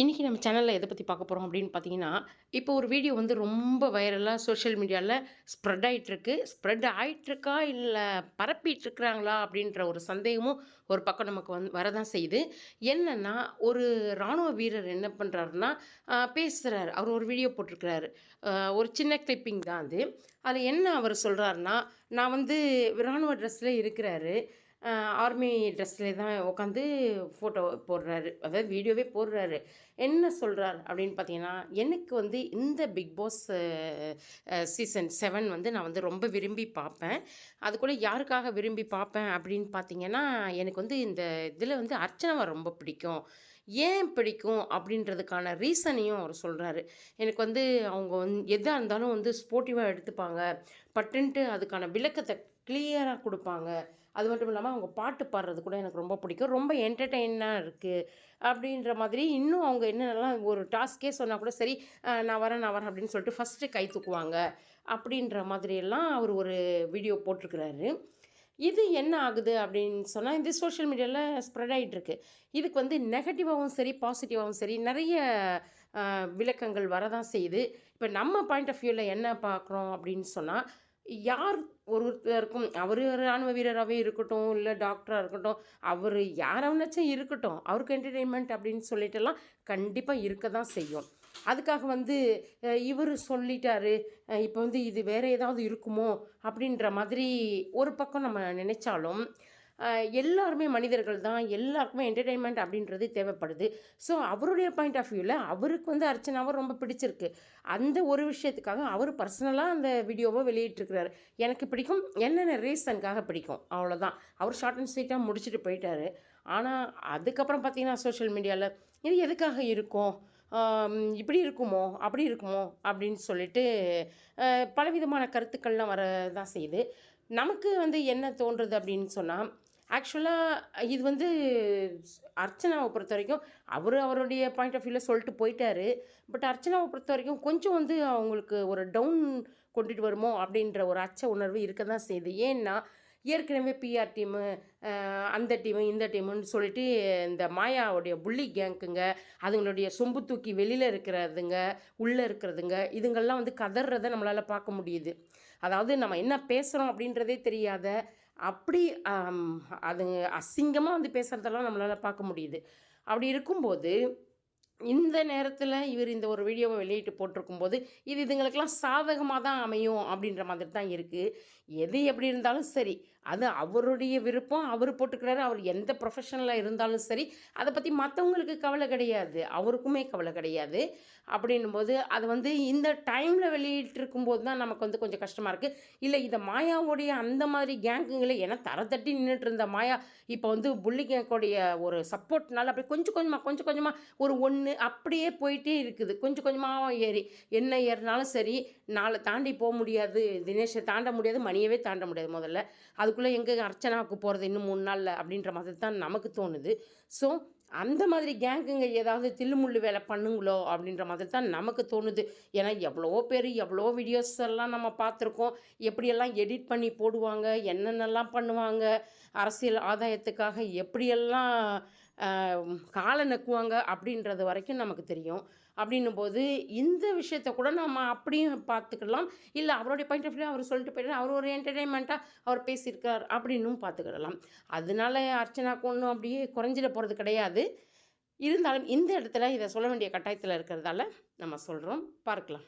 இன்றைக்கி நம்ம சேனலில் எதை பற்றி பார்க்க போகிறோம் அப்படின்னு பார்த்தீங்கன்னா இப்போ ஒரு வீடியோ வந்து ரொம்ப வைரலாக சோஷியல் மீடியாவில் ஸ்ப்ரெட் ஆகிட்டுருக்கு ஸ்ப்ரெட் ஆகிட்டுருக்கா இல்லை பரப்பிட்டுருக்குறாங்களா அப்படின்ற ஒரு சந்தேகமும் ஒரு பக்கம் நமக்கு வந்து வரதான் செய்யுது. என்னென்னா ஒரு இராணுவ வீரர் என்ன பண்ணுறாருன்னா பேசுகிறார் அவர் ஒரு வீடியோ போட்டிருக்கிறாரு. ஒரு சின்ன கிளிப்பிங் தான் அது. அதில் என்ன அவர் சொல்கிறாருன்னா நான் வந்து இராணுவ ட்ரெஸ்ஸில் இருக்கிறாரு. ஆர்மி ட்ரெஸ்லேயே தான் உட்காந்து ஃபோட்டோ போடுறாரு. அதாவது வீடியோவே போடுறாரு. என்ன சொல்கிறார் அப்படின்னு பார்த்தீங்கன்னா எனக்கு வந்து இந்த பிக் பாஸ் சீசன் செவன் வந்து நான் வந்து ரொம்ப விரும்பி பார்ப்பேன் அது கூட யாருக்காக விரும்பி பார்ப்பேன் அப்படின்னு பார்த்தீங்கன்னா எனக்கு வந்து இந்த இதில் வந்து அர்ச்சனாவை ரொம்ப பிடிக்கும். ஏன் பிடிக்கும் அப்படின்றதுக்கான ரீசனையும் அவர் சொல்கிறாரு எனக்கு வந்து அவங்க வந்து எதாக இருந்தாலும் வந்து ஸ்போர்ட்டிவாக எடுத்துப்பாங்க. பட்டுன்ட்டு அதுக்கான விளக்கத்தை கிளியராக கொடுப்பாங்க. அது மட்டும் இல்லாமல் அவங்க பாட்டு பாடுறது கூட எனக்கு ரொம்ப பிடிக்கும். ரொம்ப என்டர்டெயினாக இருக்குது அப்படின்ற மாதிரி இன்னும் அவங்க என்னென்னலாம் ஒரு டாஸ்க்கே சொன்னால் கூட சரி நான் வரேன் நான் வரேன் அப்படின்னு சொல்லிட்டு ஃபஸ்ட்டு கை தூக்குவாங்க. அப்படின்ற மாதிரியெல்லாம் அவர் ஒரு வீடியோ போட்டிருக்கிறாரு. இது என்ன ஆகுது அப்படின்னு சொன்னால் இந்த சோஷியல் மீடியாவில் ஸ்ப்ரெட் ஆகிட்டுருக்கு இதுக்கு வந்து நெகட்டிவாகவும் சரி பாசிட்டிவாகவும் சரி நிறைய விளக்கங்கள் வரதான் செய்யுது. இப்போ நம்ம பாயிண்ட் ஆஃப் வியூவில் என்ன பார்க்குறோம் அப்படின்னு சொன்னால் யார் ஒருத்தருக்கும் அவர் ஒரு ராணுவ வீரராகவே இருக்கட்டும் இல்லை டாக்டராக இருக்கட்டும் அவர் யாராச்சும் இருக்கட்டும் அவருக்கு என்டர்டெயின்மெண்ட் அப்படின்னு சொல்லிட்டுலாம் கண்டிப்பாக இருக்க தான் செய்யும். அதுக்காக வந்து இவர் சொல்லிட்டாரு இப்போ வந்து இது வேறு ஏதாவது இருக்குமோ அப்படின்ற மாதிரி ஒரு பக்கம் நம்ம நினச்சாலும் எல்லாருமே மனிதர்கள் தான் எல்லாருக்குமே என்டர்டெயின்மெண்ட் அப்படின்றது தேவைப்படுது. ஸோ அவருடைய பாயிண்ட் ஆஃப் வியூவில் அவருக்கு வந்து அர்ச்சனாவை ரொம்ப பிடிச்சிருக்கு. அந்த ஒரு விஷயத்துக்காக அவர் பர்சனலாக அந்த வீடியோவை வெளியிட்டிருக்கிறாரு. எனக்கு பிடிக்கும் என்னென்ன ரீசனுக்காக பிடிக்கும் அவ்வளோதான் அவர் ஷார்ட் அண்ட் ஸ்வீட்டாக முடிச்சுட்டு போயிட்டாரு. ஆனால் அதுக்கப்புறம் பார்த்தீங்கன்னா சோஷியல் மீடியாவில் இது எதுக்காக இருக்கும்? இப்படி இருக்குமோ அப்படி இருக்குமோ அப்படின்னு சொல்லிட்டு பலவிதமான கருத்துக்கள்லாம் வர தான் செய்யுது. நமக்கு வந்து என்ன தோன்றுறது அப்படின்னு சொன்னால் ஆக்சுவலாக இது வந்து அர்ச்சனாவை பொறுத்த வரைக்கும் அவர் அவருடைய பாயிண்ட் ஆஃப் வியூவில் சொல்லிட்டு போயிட்டாரு. பட் அர்ச்சனாவை பொறுத்த வரைக்கும் கொஞ்சம் வந்து அவங்களுக்கு ஒரு டவுன் கொண்டுட்டு வருமோ அப்படின்ற ஒரு அச்ச உணர்வு இருக்க தான் செய்யுது. ஏன்னா ஏற்கனவே பிஆர் டீமு அந்த டீமு இந்த டீமுன்னு சொல்லிட்டு இந்த மாயாவுடைய புள்ளி கேங்க்குங்க அதுங்களுடைய சொம்பு தூக்கி வெளியில் இருக்கிறதுங்க உள்ளே இருக்கிறதுங்க இதுங்கள்லாம் வந்து கதறதை நம்மளால் பார்க்க முடியுது. அதாவது நம்ம என்ன பேசுகிறோம் அப்படின்றதே தெரியாத அப்படி அது அதுங்க அசிங்கமாக வந்து பேசுகிறதெல்லாம் நம்மளால் பார்க்க முடியுது. அப்படி இருக்கும்போது இந்த நேரத்தில் இவர் இந்த ஒரு வீடியோவை வெளியிட்டு போட்டிருக்கும்போது இது இதுங்களுக்கெல்லாம் சாதகமாக தான் அமையும் அப்படின்ற மாதிரி தான் இருக்குது எது எப்படி இருந்தாலும் சரி அது அவருடைய விருப்பம் அவர் போட்டுக்கிறாரு அவர் எந்த ப்ரொஃபஷனில் இருந்தாலும் சரி அதை பற்றி மற்றவங்களுக்கு கவலை கிடையாது அவருக்குமே கவலை கிடையாது. அப்படின்னும்போது அது வந்து இந்த டைமில் வெளியிட்டிருக்கும் போது தான் நமக்கு வந்து கொஞ்சம் கஷ்டமாக இருக்குது இல்லை இதை மாயாவுடைய அந்த மாதிரி கேங்குங்களே ஏன்னா தர தட்டி நின்றுட்டு இருந்த மாயா இப்போ வந்து புள்ளி கேங்கோடைய ஒரு சப்போர்ட்னால அப்படி கொஞ்சம் கொஞ்சமாக கொஞ்சம் கொஞ்சமாக ஒரு ஒன்று அப்படியே போயிட்டே இருக்குது. கொஞ்சம் கொஞ்சமாக ஏறி என்ன ஏறினாலும் சரி நாளை தாண்டி போக முடியாது. தினேஷை தாண்ட முடியாது மணியவே தாண்ட முடியாது முதல்ல. அதுக்குள்ளே எங்கே அர்ச்சனாவுக்கு போகிறது இன்னும் மூணு நாளில் அப்படின்ற மாதிரி தான் நமக்கு தோணுது. ஸோ அந்த மாதிரி கேங்குங்க ஏதாவது தில்லுமுள்ளு வேலை பண்ணுங்களோ அப்படின்ற மாதிரி தான் நமக்கு தோணுது. ஏன்னா எவ்வளோ பேர் எவ்வளோ வீடியோஸ் எல்லாம் நம்ம பார்த்துருக்கோம். எப்படியெல்லாம் எடிட் பண்ணி போடுவாங்க என்னென்னலாம் பண்ணுவாங்க அரசியல் ஆதாயத்துக்காக எப்படியெல்லாம் காலை நக்குவாங்க அப்படின்றது வரைக்கும் நமக்கு தெரியும். அப்படின்னும் போது இந்த விஷயத்த கூட நம்ம அப்படியும் பார்த்துக்கலாம். இல்லை அவருடைய பாயிண்ட் ஆஃப் வியூ அவர் சொல்லிட்டு போயிட்டு அவர் ஒரு என்டர்டெயின்மெண்ட்டாக அவர் பேசியிருக்கார் அப்படின்னும் பார்த்துக்கிடலாம். அதனால அர்ச்சனாக்கு ஒன்றும் அப்படியே குறைஞ்சிட போகிறது கிடையாது. இருந்தாலும் இந்த இடத்துல இதை சொல்ல வேண்டிய கட்டாயத்தில் இருக்கிறதால நம்ம சொல்கிறோம் பார்க்கலாம்.